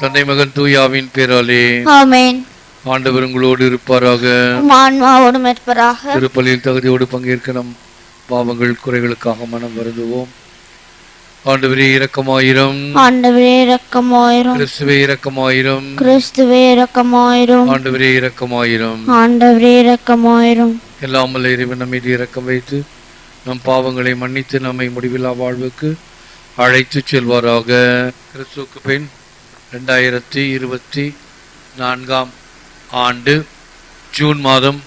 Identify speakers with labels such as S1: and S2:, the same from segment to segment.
S1: தந்தை மகன் தூயாவின் பேராலே.
S2: ஆமென்.
S1: ஆண்டவர் உங்களோடு இருப்பாராக.
S2: உம் ஆன்மாவோடும் இருப்பராக.
S1: திருப்பலியில் தகுதியோடு பங்கேற்க நம் பாவங்கள் குறைகளுக்காக மனம் வருந்துவோம். ஆண்டவரே இரக்கமாயிரம்.
S2: ஆண்டவரே இரக்கமாயிரும்.
S1: கிறிஸ்துவே இரக்கமாயிரம்.
S2: கிறிஸ்துவே இரக்கமாயிரும்.
S1: ஆண்டவரே இரக்கமாயிரம்.
S2: ஆண்டவரே இரக்கமாயிரும்.
S1: எல்லாம் வல்ல இறைவன் நம் மீது இரக்கம் வைத்து நம் பாவங்களை மன்னித்து நம்மை முடிவில்லா வாழ்வுக்கு அழைத்து செல்வாராக. கிறிஸ்துவுக்கு பின் ரெண்டாயிரத்தி இருபத்தி நான்காம் ஆண்டு ஜூன் மாதம்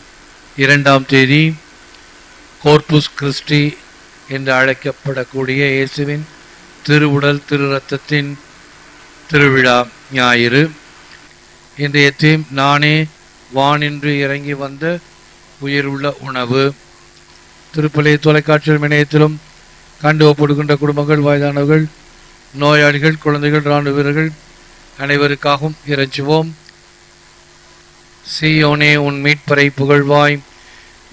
S1: இரண்டாம் தேதி கோர்புஸ் கிறிஸ்டி என்று அழைக்கப்படக்கூடிய இயேசுவின் திருவுடல் திரு ரத்தத்தின் திருவிழா ஞாயிறு. இன்றைய தீம் நானே வானின்று இறங்கி வந்த உயிருள்ள உணவு. திருப்பலை தொலைக்காட்சியில் இணையத்திலும் கண்டு ஒப்படுகின்ற குடும்பங்கள் வயதானவர்கள் நோயாளிகள் குழந்தைகள் இராணுவ வீரர்கள் அனைவருக்காகவும் இறைச்சுவோம் சீயோனே உன் மீட்பரை புகழ்வாய்.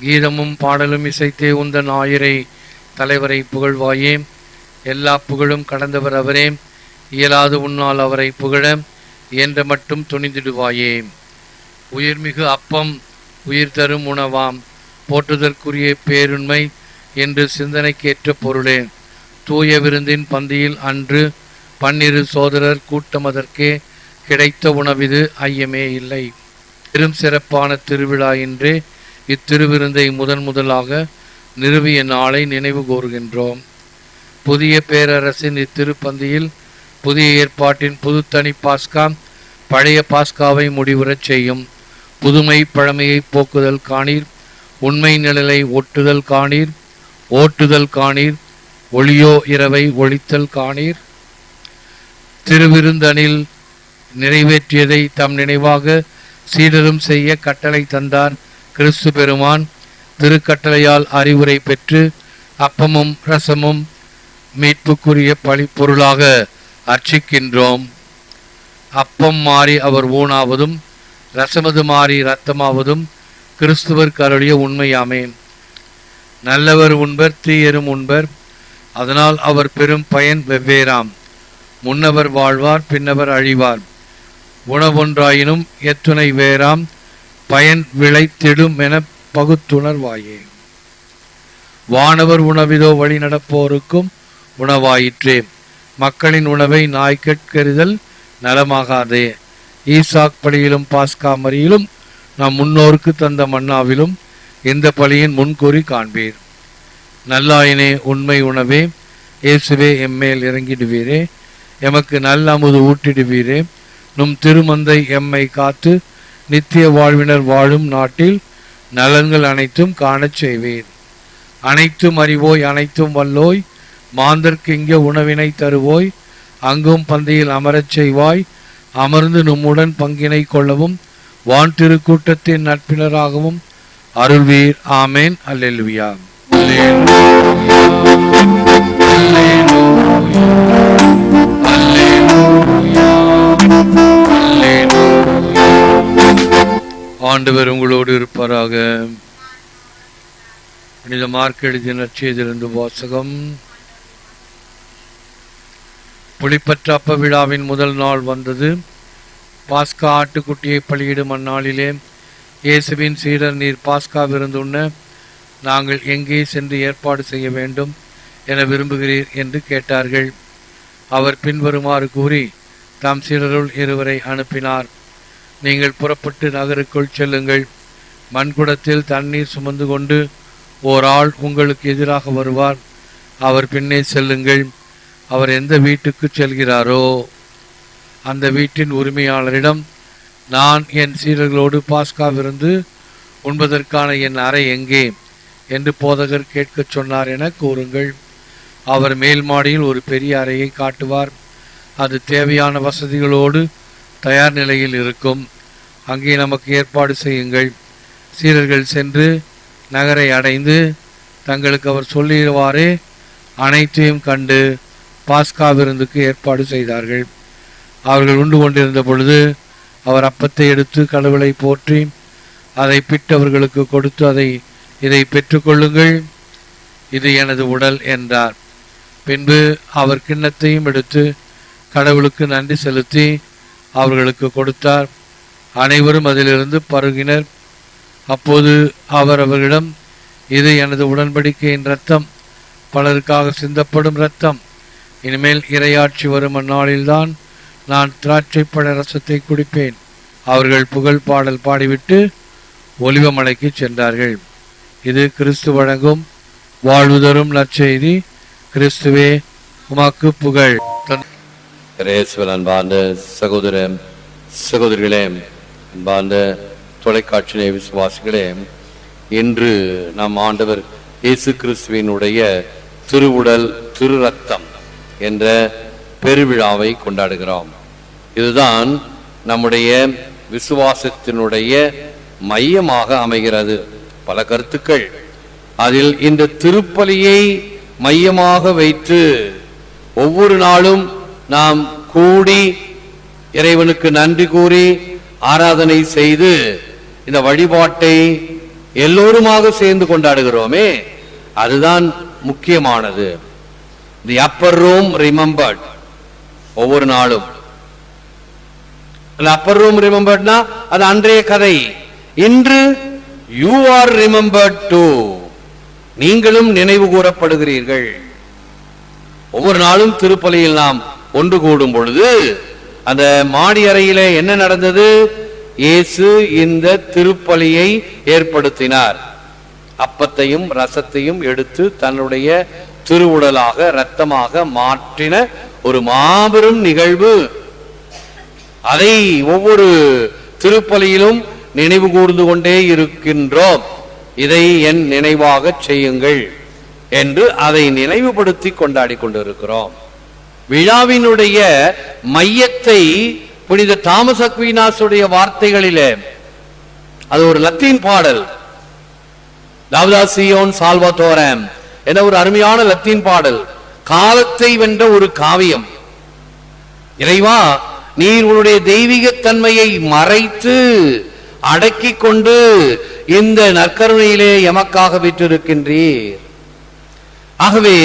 S1: கீதமும் பாடலும் இசைத்தே உந்தன் ஆயிரை தலைவரை புகழ்வாயே. எல்லா புகழும் கடந்தவர் அவரே. இயலாது உன்னால் அவரை புகழ. என்ற மட்டும் துணிந்திடுவாயே. உயிர்மிகு அப்பம் உயிர் தரும் உணவாம். போற்றுதற்குரிய பேருண்மை என்று சிந்தனைக்கேற்ற பொருளே. தூய விருந்தின் பந்தியில் அன்று பன்னிரு சோதரர் கூட்டமதற்கே கிடைத்த உணவிது ஐயமே இல்லை. பெரும் சிறப்பான திருவிழா என்றே இத்திருவிருந்தை முதன் முதலாக நிறுவிய நாளை நினைவு கூறுகின்றோம். புதிய பேரரசின் இத்திருப்பந்தியில் புதிய ஏற்பாட்டின் புதுத்தனி பாஸ்கா பழைய பாஸ்காவை முடிவுறச் செய்யும். புதுமை பழமையை போக்குதல் காணீர் உண்மை நிழலை ஒட்டுதல் காணீர் ஓட்டுதல் காணீர் ஒளியோ இரவை ஒழித்தல் காணீர். திருவிருந்தனில் நிறைவேற்றியதை தம் நினைவாக சீடரும் செய்ய கட்டளை தந்தார் கிறிஸ்து பெருமான். திருக்கட்டளையால் அறிவுரை பெற்று அப்பமும் ரசமும் மீட்புக்குரிய பழிப்பொருளாக அர்ச்சிக்கின்றோம். அப்பம் மாறி அவர் ஊனாவதும் ரசமது மாறி இரத்தமாவதும் கிறிஸ்துவர் கருளிய உண்மையாமே நல்லவர் உண்பர் தீயரும் உண்பர் அதனால் அவர் பெரும் பயன் வெவ்வேறாம். முன்னவர் வாழ்வார் பின்னவர் அழிவார். உணவொன்றாயினும் எத்துணை வேறாம் பயன் விளைத்திடும் என பகுத்துணர்வாயே. வானவர் உணவிதோ வழி நடப்போருக்கும் உணவாயிற்றே. மக்களின் உணவை நாய் கேட்கறிதல் நலமாகாதே. ஈசாக் பலியிலும் பாஸ்கா மறியிலும் நம் முன்னோருக்கு தந்த மன்னாவிலும் இந்த பலியின் முன்கூறி காண்பீர். நல்லாயினே உண்மை உணவே இயேசுவே எம்மேல் இறங்கிடுவீரே. எமக்கு நல்ல அமுது ஊட்டிடுவீரே. நும் திருமந்தை எம்மை காத்து நித்திய வாழ்வினர் வாழும் நாட்டில் நலன்கள் அனைத்தும் காணச் செய்வீர். அனைத்தும் அறிவோய் அனைத்தும் வல்லோய் மாந்தர்க்கு இங்கே உணவினை தருவோய் அங்கும் பந்தியில் அமரச் செய்வாய் அமர்ந்து நம்முடன் பங்கினை கொள்ளவும் வான் திருக்கூட்டத்தின் நட்பினராகவும் அருள்வீர். ஆமேன். அல்லேலுயா. ஆண்டவர் உங்களோடு இருப்பாராக. புனித மார்க் எழுதிய வாசகம். புளிப்பற்ற அப்ப விழாவின் முதல் நாள் வந்தது. பாஸ்கா ஆட்டுக்குட்டியை பலியிடும் அந்நாளிலே இயேசுவின் சீடர் நீர் பாஸ்கா விருந்துண்ண நாங்கள் எங்கே சென்று ஏற்பாடு செய்ய வேண்டும் என விரும்புகிறீர் என்று கேட்டார்கள். அவர் பின்வருமாறு கூறி தாம் சீடருள் இருவரை அனுப்பினார். நீங்கள் புறப்பட்டு நகருக்குள் செல்லுங்கள். மண்குடத்தில் தண்ணீர் சுமந்து கொண்டு ஓர் ஆள் உங்களுக்கு எதிராக வருவார். அவர் பின்னே செல்லுங்கள். அவர் எந்த வீட்டுக்கு செல்கிறாரோ? அந்த வீட்டின் உரிமையாளரிடம் நான் என் சீடர்களோடு பாஸ்காவிருந்து உண்பதற்கான என் அறை எங்கே? என்று போதகர் கேட்கச் சொன்னார் என கூறுங்கள். அவர் மேல் மாடியில் ஒரு பெரிய அறையை காட்டுவார். அது தேவையான வசதிகளோடு தயார் நிலையில் இருக்கும். அங்கே நமக்கு ஏற்பாடு செய்யுங்கள். சீரர்கள் சென்று நகரை அடைந்து தங்களுக்கு அவர் சொல்லிடுவாரே அனைத்தையும் கண்டு பாஸ்கா விருந்துக்கு ஏற்பாடு செய்தார்கள். அவர்கள் உண்டு கொண்டிருந்த பொழுது அவர் அப்பத்தை எடுத்து கடவுளை போற்றி அதை பிட்டவர்களுக்கு கொடுத்து அதை இதை பெற்றுக்கொள்ளுங்கள். இது எனது உடல் என்றார். பின்பு அவர் கிண்ணத்தையும் எடுத்து கடவுளுக்கு நன்றி செலுத்தி அவர்களுக்கு கொடுத்தார். அனைவரும் அதிலிருந்து பருகினர். அப்போது அவர் அவர்களிடம் இது எனது உடன்படிக்கையின் இரத்தம். பலருக்காக சிந்தப்படும் இரத்தம். இனிமேல் இரையாட்சி வரும் அந்நாளில்தான் நான் திராட்சை பழ ரசத்தை குடிப்பேன். அவர்கள் புகழ் பாடல் பாடிவிட்டு ஒலிவமலைக்கு சென்றார்கள். இது கிறிஸ்து வழங்கும் வாழ்வுதரும் நற்செய்தி. கிறிஸ்துவே உமாக்கு புகழ். தன்
S3: அன்பார்ந்த சகோதர சகோதரிகளே அன்பார்ந்த தொலைக்காட்சி விசுவாசிகளே இன்று நம் ஆண்டவர் இயேசு கிறிஸ்துவினுடைய திருவுடல் திரு ரத்தம் என்ற பெருவிழாவை கொண்டாடுகிறோம். இதுதான் நம்முடைய விசுவாசத்தினுடைய மையமாக அமைகிறது. பல கருத்துக்கள். அதில் இந்த திருப்பலியை மையமாக வைத்து ஒவ்வொரு நாளும் நாம் கூடி இறைவனுக்கு நன்றி கூறி ஆராதனை செய்து இந்த வழிபாட்டை எல்லோருமாக சேர்ந்து கொண்டாடுகிறோமே அதுதான் முக்கியமானது. தி அப்பர் ரூம் ரிமெம்பர்ட் ஒவ்வொரு நாளும். அப்பர் ரூம் ரிமெம்பர்ட்னா அது அன்றைய கதை. இன்று யூ ஆர் ரிமெம்பர்ட் டூ நீங்களும் நினைவு கூறப்படுகிறீர்கள். ஒவ்வொரு நாளும் திருப்பலியில் நாம் ஒன்று கூடும் பொழுது அந்த மாடி அறையிலே என்ன நடந்தது? இயேசு இந்த திருப்பலியை ஏற்படுத்தினார். அப்பத்தையும் ரசத்தையும் எடுத்து தன்னுடைய திருவுடலாக ரத்தமாக மாற்றின ஒரு மாபெரும் நிகழ்வு. அதை ஒவ்வொரு திருப்பலியிலும் நினைவு கூர்ந்து கொண்டே இருக்கின்றோம். இதை என் நினைவாக செய்யுங்கள் என்று அதை நினைவுபடுத்தி கொண்டாடி கொண்டிருக்கிறோம். விழாவினுடைய மையத்தை புனித தாமஸ் அக்வீனாசுடைய வார்த்தைகளிலே அது ஒரு லத்தீன் பாடல். தாவதாசியோன் சால்வா தோரம் என ஒரு அருமையான லத்தீன் பாடல். காலத்தை வென்ற ஒரு காவியம். இறைவா நீர் உன்னுடைய தெய்வீக தன்மையை மறைத்து அடக்கிக் கொண்டு இந்த நற்கருணையிலே எமக்காக விற்றிருக்கின்றீர் ஆகவே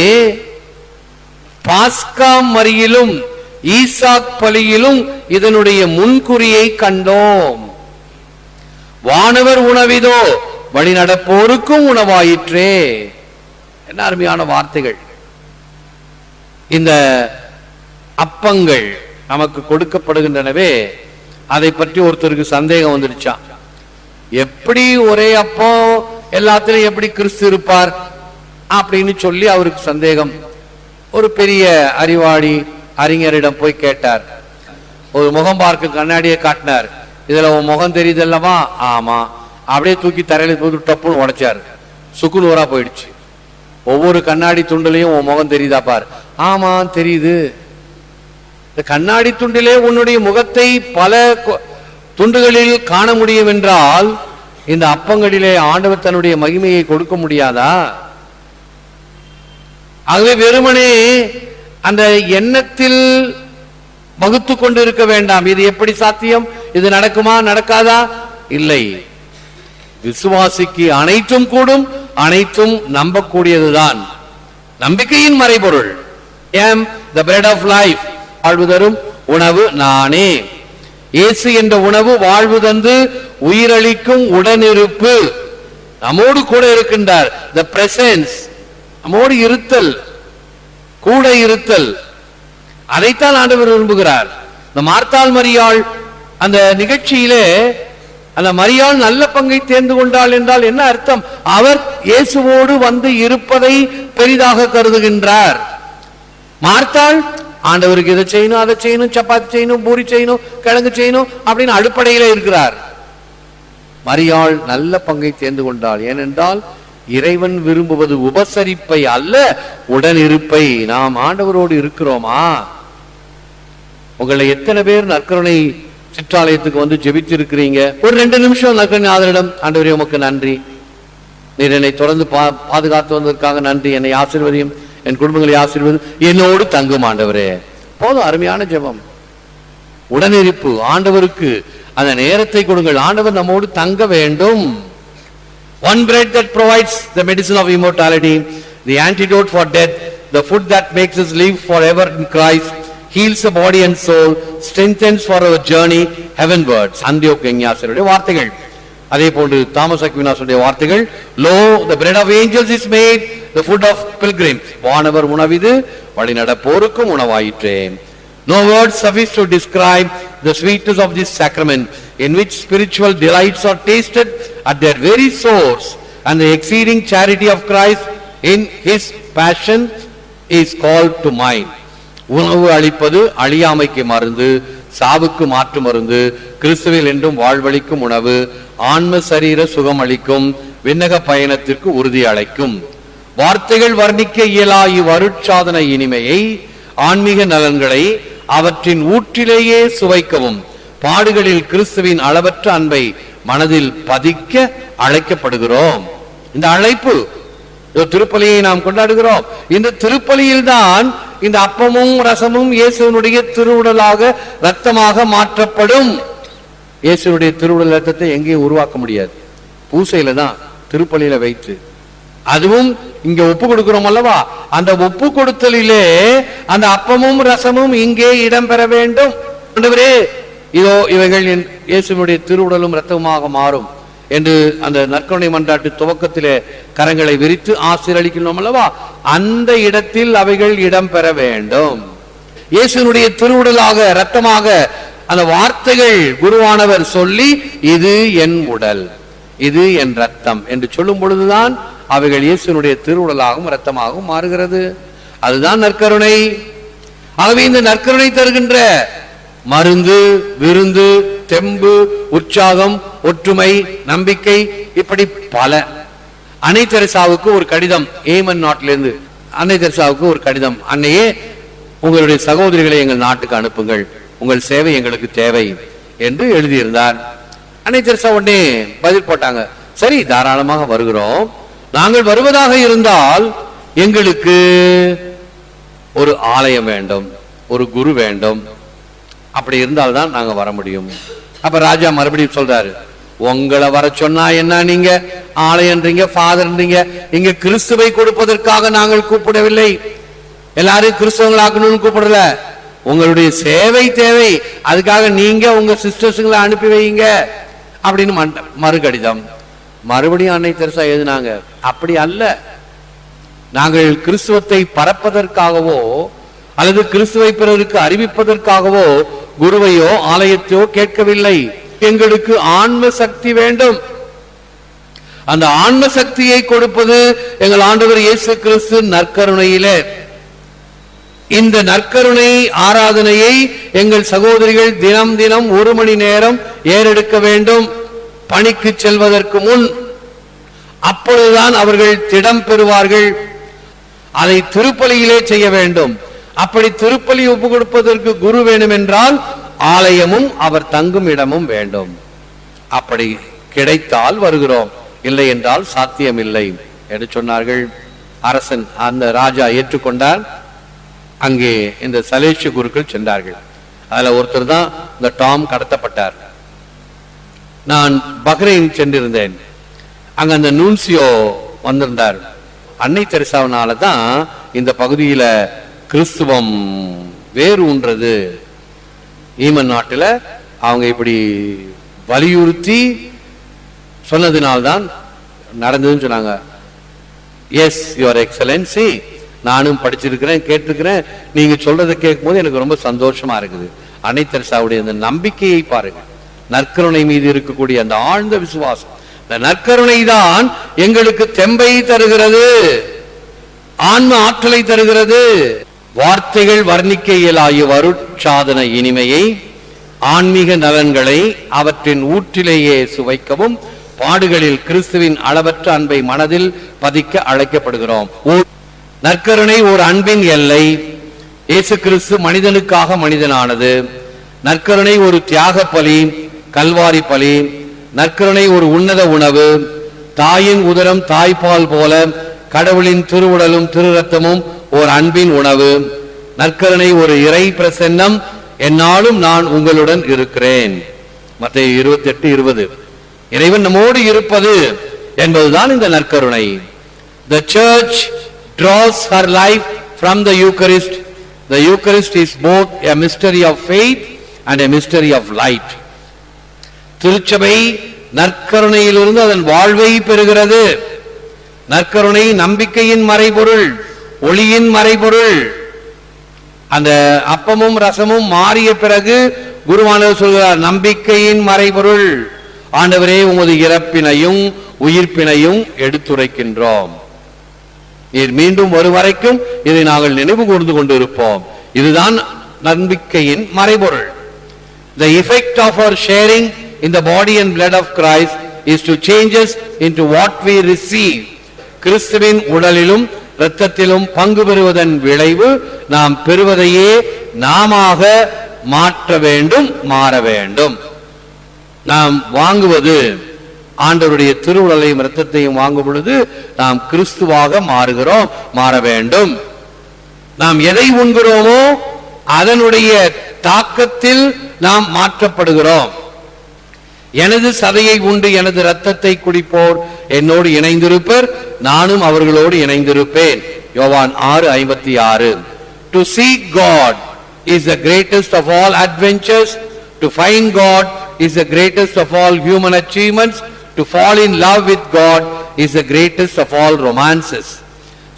S3: பாஸ்கா மறியிலும் ஈசாக் பலியிலும் இதனுடைய முன்குறியை கண்டோம். வானவர் உணவிதோ வழி நடப்போருக்கும் உணவாயிற்றே. என்ன அருமையான வார்த்தைகள். இந்த அப்பங்கள் நமக்கு கொடுக்கப்படுகின்றனவே அதை பற்றி ஒருத்தருக்கு சந்தேகம் வந்துடுச்சான் எப்படி ஒரே அப்போ எல்லாத்திலும் எப்படி கிறிஸ்து இருப்பார்? அப்படின்னு சொல்லி அவருக்கு சந்தேகம். ஒரு பெரிய அறிவாளி அறிஞரிடம் போய் கேட்டார். ஒரு முகம் பார்க்க கண்ணாடியை காட்டினார். இதுல உன் முகம் தெரியுது அல்லவா ஆமா. அப்படியே தூக்கி தரையில போது டப்புன்னு உடைச்சார். சுக்குநூறா போயிடுச்சு. ஒவ்வொரு கண்ணாடி துண்டுலையும் உன் முகம் தெரியுதா பார். ஆமா தெரியுது. இந்த கண்ணாடி துண்டிலே உன்னுடைய முகத்தை பல துண்டுகளில் காண முடியும் என்றால் இந்த அப்பங்களிலே ஆண்டவர் தன்னுடைய மகிமையை கொடுக்க முடியாதா? ஆகவே வெறுமனே அந்த எண்ணத்தில் வகுத்து கொண்டு இருக்க வேண்டாம். இது எப்படி சாத்தியம்? இது நடக்குமா? நடக்காதா? இல்லை. விசுவாசிக்கு அனைத்தும் கூடும் அனைத்தும் நம்பக்கூடியதுதான். நம்பிக்கையின் மறைபொருள். I'm the bread of life வாழ்வு தரும் உணவு நானே. இயேசு என்ற உணவு வாழ்வு தந்து உயிரளிக்கும் உடனிருப்பு. நம்மோடு கூட இருக்கின்றார். த பிரசன்ஸ் நம்மோடு இருத்தல். கூட இருத்தல். அதைத்தான் ஆண்டவர் விரும்புகிறார். இந்த மார்த்தாள் மரியாள் அந்த நிகழ்ச்சியிலே அந்த மரியாள் நல்ல பங்கை தேர்ந்து கொண்டாள் என்றால் என்ன அர்த்தம்? அவர் இயேசுவோடு வந்து இருப்பதை பெரிதாக கருதுகின்றார். மார்த்தாள் ஆண்டவருக்கு இதை செய்யணும் அதை செய்யணும் சப்பாத்தி செய்யணும் பூரி செய்யணும் கிழங்கு செய்யணும் அப்படின்னு அடிப்படையில இருக்கிறார். மரியாள் நல்ல பங்கை தேர்ந்து கொண்டாள். ஏனென்றால் இறைவன் விரும்புவது உபசரிப்பை அல்ல உடனிருப்பை. நாம் ஆண்டவரோடு இருக்கிறோமா? உங்களை எத்தனை பேர் நற்கருணை சிற்றாலயத்துக்கு வந்து ஜெபிச்சிருக்கிறீங்க ஒரு ரெண்டு நிமிஷம் நற்கருணை ஆதரிடம் ஆண்டவரே உமக்கு நன்றி. நீர் என்னை தொடர்ந்து பா பாதுகாத்து வந்ததற்காக நன்றி. என்னை ஆசிர்வதியும். என் குடும்பங்களை ஆசீர்வது என்னோடு தங்கும் ஆண்டவரே போதும் அருமையான ஜெபம் உடனிருப்பு ஆண்டவருக்கு அந்த நேரத்தை கொடுங்கள் ஆண்டவர் நம்மோடு தங்க வேண்டும் one bread that provides the medicine of immortality the antidote for death the food that makes is live for ever in Christ heals a body and soul strengthens for our journey heaven words Antioch எங்ஞாசருடைய வார்த்தைகள் அதே போன்று Thomas அக்வினாசுடைய வார்த்தைகள் lo the bread of angels is made the food of pilgrims வானவர் உணவிது வழி நடப்போருக்கும் உணவாயிற்றே No words suffice to describe the sweetness of this sacrament in which spiritual delights are tasted at their very source and the exceeding charity of Christ in his passion is called to mind. உணவு அளிப்பது அழியாமைக்கு மருந்து சாவுக்கு மாற்று மருந்து கிறிஸ்துவில் என்றும் வாழ்வழிக்கும் உணவு ஆன்ம சரீர சுகம் அளிக்கும் விண்ணக பயணத்திற்கு உறுதி அளிக்கும் வார்த்தைகள் வர்ணிக்க இயலா இவ்வருட்சாதன இனிமையை ஆன்மீக நலன்களை அவற்றின் ஊற்றிலேயே சுவைக்கவும். பாடுகளில் கிறிஸ்துவின் அளவற்ற அன்பை மனதில் பதிக்க அழைக்கப்படுகிறோம். இந்த அழைப்பு திருப்பலியை நாம் கொண்டாடுகிறோம். இந்த திருப்பலியில் தான் இந்த அப்பமும் ரசமும் இயேசுவனுடைய திருவுடலாக ரத்தமாக மாற்றப்படும். இயேசுனுடைய திருவுடல் ரத்தத்தை எங்கேயும் உருவாக்க முடியாது. பூசையில தான் திருப்பலியில வைத்து. அதுவும் இங்க ஒப்பு கொடுக்கிறோம் அல்லவா? அந்த ஒப்பு கொடுத்தலிலே அந்த அப்பமும் ரசமும் இங்கே இடம்பெற வேண்டும். இதோ இவைகள் என் இயேசுனுடைய திருவுடலும் ரத்தமாக மாறும் என்று அந்த நற்கருணை மன்றாட்டு துவக்கத்திலே கரங்களை விரித்து ஆசீரளிக்கணும் அல்லவா? அந்த இடத்தில் அவைகள் இடம்பெற வேண்டும். இயேசுனுடைய திருவுடலாக இரத்தமாக அந்த வார்த்தைகள் குருவானவர் சொல்லி இது என் உடல் இது என் ரத்தம் என்று சொல்லும் பொழுதுதான் அவைகள் இயேசுனுடைய திருவுடலாகவும் இரத்தமாகவும் மாறுகிறது. அதுதான் நற்கருணை. ஆகவே இந்த நற்கருணை தருகின்ற மருந்து விருந்து தெம்பு உற்சாகம் ஒற்றுமை நம்பிக்கை இப்படி பல. அன்னை தெரசாவுக்கு ஒரு கடிதம் ஏமன் நாட்டிலிருந்து அன்னை தெரசாவுக்கு ஒரு கடிதம். அன்னையே உங்களுடைய சகோதரிகளை எங்கள் நாட்டுக்கு அனுப்புங்கள். உங்கள் சேவை எங்களுக்கு தேவை என்று எழுதியிருந்தார். அன்னை தெரசா உடனே பதில் போட்டாங்க. சரி தாராளமாக வருகிறோம். நாங்கள் வருவதாக இருந்தால் எங்களுக்கு ஒரு ஆலயம் வேண்டும் ஒரு குரு வேண்டும். அப்படி இருந்தால்தான் நாங்க வர முடியும். அப்ப ராஜா மறுபடியும் சொல்றாரு உங்களை வர சொன்னா என்ன நீங்க? ஆலயன்றீங்க ஃபாதர்ன்றீங்க. இங்க கிறிஸ்துவை கொடுப்பதற்காக நாங்கள் கூப்பிடவில்லை. எல்லாரும் கிறிஸ்தவங்களாக்கணும்னு கூப்பிடல. உங்களுடைய சேவை தேவை. அதுக்காக நீங்க உங்க சிஸ்டர்ஸுங்களை அனுப்பி வைங்க. அப்படின்னு மண்ட- மறுகடிதம். மறுபடியும் அன்னை தெரசா எழுதினாங்க. அப்படி அல்ல. நாங்கள் கிறிஸ்துவத்தை பரப்பதற்காகவோ அல்லது கிறிஸ்துவை பிறருக்கு அறிவிப்பதற்காகவோ குருவையோ ஆலயத்தையோ கேட்கவில்லை. எங்களுக்கு ஆன்ம சக்தி வேண்டும். அந்த ஆன்ம சக்தியை கொடுப்பது எங்கள் ஆண்டவர் இயேசு கிறிஸ்து நற்கருணையிலே. இந்த நற்கருணை ஆராதனையை எங்கள் சகோதரிகள் தினம் தினம் ஒரு மணி நேரம் ஏறெடுக்க வேண்டும். பணிக்கு செல்வதற்கு முன் அப்பொழுதுதான் அவர்கள் திடம் பெறுவார்கள். அதை திருப்பலியிலே செய்ய வேண்டும். அப்படி திருப்பலி ஒப்பு கொடுப்பதற்கு குரு வேணும் என்றால் ஆலயமும் அவர் தங்கும் இடமும் வேண்டும். அப்படி கிடைத்தால் வருகிறோம். இல்லை என்றால் சாத்தியமில்லை என்று சொன்னார்கள். அரசன் அந்த ராஜா ஏற்றுக்கொண்டார். அங்கே இந்த சலேஷ குருக்கள் சென்றார்கள். அதுல ஒருத்தர் தான் இந்த டாம் கடத்தப்பட்டார். நான் பஹ்ரைன் சென்றிருந்தேன். அங்கே அந்த நூன்சியோ வந்திருந்தார். அன்னை தெரசாவனால தான் இந்த பகுதியில் கிறிஸ்துவம் வேறு உன்றது ஈமன் நாட்டில் அவங்க இப்படி வலியுறுத்தி சொன்னதினால்தான் நடந்ததுன்னு சொன்னாங்க. எஸ் யுவர் எக்ஸலன்சி நானும் படிச்சிருக்கிறேன் கேட்டிருக்கிறேன். நீங்கள் சொல்றதை கேட்கும்போது எனக்கு ரொம்ப சந்தோஷமா இருக்குது. அன்னை தெரசாவுடைய அந்த நம்பிக்கையை பாருங்கள் நற்கருணை மீது இருக்கக்கூடிய அந்த ஆழ்ந்த விசுவாசம். இந்த நற்கருணை தான் எங்களுக்கு தெம்பை தருகிறது. ஆன்ம ஆற்றலை தருகிறது. வார்த்தைகள் வர்ணிக்க இயலாய வருட்சாதன இனிமையை ஆன்மீக நலன்களை அவற்றின் ஊற்றிலேயே சுவைக்கவும் பாடுகளில் கிறிஸ்துவின் அளவற்ற அன்பை மனதில் பதிக்க அழைக்கப்படுகிறோம். நற்கருணை ஒரு அன்பின் எல்லை. இயேசு கிறிஸ்து மனிதனுக்காக மனிதனானது. நற்கருணை ஒரு தியாக பலி. கல்வாரி பலி நற்கருணை ஒரு உன்னத உணவு தாயின் உதரம் தாய்ப்பால் போல கடவுளின் திருவுடலும் திருரத்தமும் ஒரு அன்பின் உணவு. நற்கருணை ஒரு இறை பிரசன்னம் என்னாலும் நான் உங்களுடன் இருக்கிறேன். மத்திய இருபத்தி எட்டு இருபது. இறைவன் நம்மோடு இருப்பது என்பதுதான் இந்த நற்கருணை. The church draws her life from the Eucharist. The Eucharist is both a mystery of faith and a mystery of light. திருச்சபை நற்கருணையிலிருந்து அதன் வாழ்வை பெறுகிறது. நற்கருணை நம்பிக்கையின் மறைபொருள் ஒளியின் மறைபொருள். அந்த அப்பமும் ரசமும் மாறிய பிறகு குருவானவர் சொல்கிறார் நம்பிக்கையின் மறைபொருள். ஆண்டவரே உமது இறப்பினையும் உயிர்ப்பினையும் எடுத்துரைக்கின்றோம். நீர் மீண்டும் வரும் வரைக்கும் இதை நாங்கள் நினைவு கூர்ந்து கொண்டிருப்போம். இதுதான் நம்பிக்கையின் மறைபொருள். The effect of our sharing in the body and blood of Christ is to change us into what we receive. கிறிஸ்துவின் உடலிலும் இரத்தத்திலும் பங்கு பெறுவதன் விளைவு நாம் பெறுவதையே நாமாக மாற்ற வேண்டும் மாற வேண்டும். நாம் வாங்குவது ஆண்டவருடைய திருவுடலையும் இரத்தத்தையும் வாங்கும் பொழுது நாம் கிறிஸ்துவாக மாறுகிறோம் மாற வேண்டும். நாம் எதை உண்கிறோமோ அதனுடைய தாக்கத்தில் நாம் மாற்றப்படுகிறோம். எனது சதையை உண்டு எனது ரத்தத்தை குடிப்போர் என்னோடு இணைந்திருப்பர் நானும் அவர்களோடு இணைந்திருப்பேன் யோவான் ஆறு ஐம்பத்தி ஆறு to see God is the greatest of all adventures to find God is the greatest of all human achievements to fall in love with God is the greatest of all romances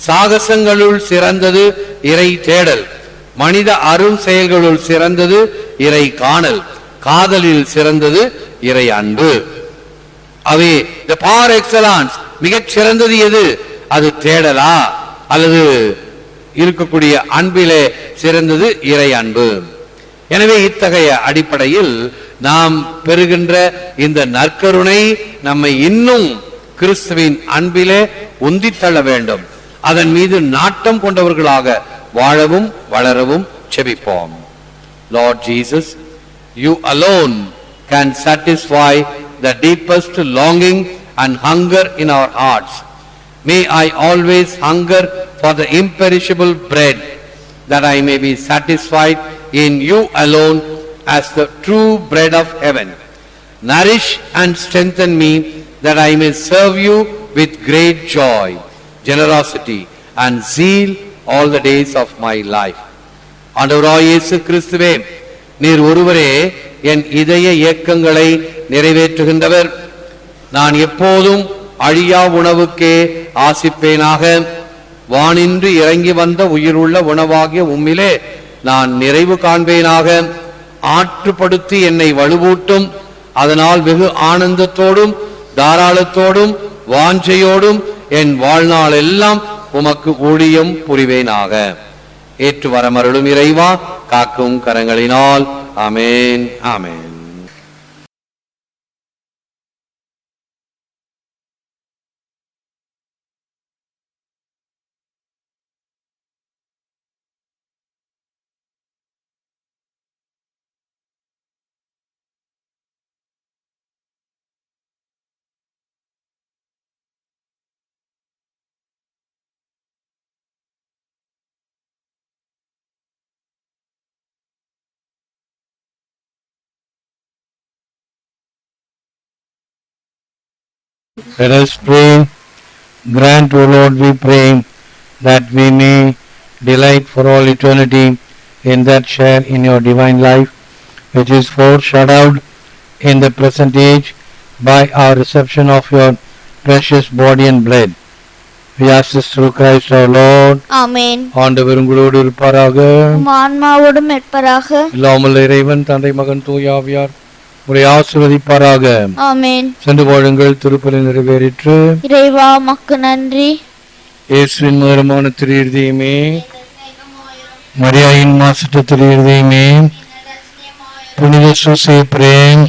S3: சாகசங்களுள் சிறந்தது இறை தேடல் மனித அரும் செயல்களுள் சிறந்தது இறை காணல் காதலில் சிறந்தது இறை அன்பு. அவை த பார் எக்ஸலான்ஸ் மிகச் சிறந்தது எது? அது தேடலா? அல்லது இருக்கக்கூடிய அன்பிலே சிறந்தது இறை அன்பு. எனவே இத்தகைய அடிப்படையில் நாம் பெறுகின்ற இந்த நற்கருணை நம்மை இன்னும் கிறிஸ்துவின் அன்பிலே உந்தித்தள்ள வேண்டும். அதன் மீது நாட்டம் கொண்டவர்களாக வாழவும் வளரவும் செபிப்போம். Lord Jesus you alone can satisfy the deepest longing and hunger in our hearts. May I always hunger for the imperishable bread, that I may be satisfied in you alone as the true bread of heaven. Nourish and strengthen me, that I may serve you with great joy, generosity, and zeal all the days of my life. ஆண்டவராய் இயேசு கிறிஸ்துவே நீர் ஒருவரே என் இதய இயக்கங்களை நிறைவேற்றுகின்றவர். நான் எப்போதும் அழியா உணவுக்கே ஆசிப்பேனாக. வானின்று இறங்கி வந்த உயிருள்ள உணவாகிய உம்மிலே நான் நிறைவு காண்பேனாக. ஆற்றுப்படுத்தி என்னை வலுவூட்டும். அதனால் வெகு ஆனந்தத்தோடும் தாராளத்தோடும் வாஞ்சையோடும் என் வாழ்நாள் எல்லாம் உமக்கு ஊழியம் புரிவேனாக. ஏற்று வரமருளும் இறைவா காக்கும் கரங்களினால் ஆமென் ஆமென்
S1: Let us pray. Grant, O Lord, we pray, that we may delight for all eternity in that share in your divine life, which is foreshadowed in the present age by our reception of your precious body and blood. We ask this through Christ our Lord.
S2: ஆமேன்
S1: ஆண்டவர் உங்களோடு இருப்பாராக
S2: உம் ஆன்மாவோடும் இருப்பராக
S1: இல்லாமல் இறைவன் தந்தை மகன் தூயாவியார் உங்களை ஆசிர்வதிப்பாராக.
S2: ஆமேன்.
S1: சென்று வாழுங்கள் திருப்பலி நிறைவேறிற்று.
S2: இறைவா மக்கு நன்றி.
S1: இயேசுவின் முதலமான திருஇருதியுமே மரியாயின் மாசற்ற திருஇருதியுமே புனித சூசை பிரேம்.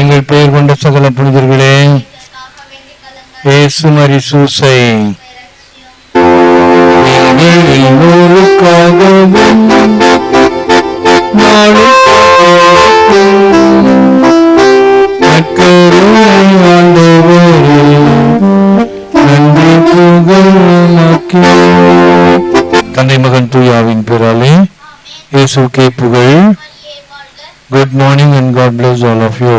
S1: எங்கள் பெயர் கொண்ட சகல புனிதர்களே இயேசு மரி சூசை. எங்கள் எல்லோருக்காகவும் நாளும் தந்தை மகன் தூயாவின் பேராலே இயேசுக்கே புகழ். Good morning and God bless all of you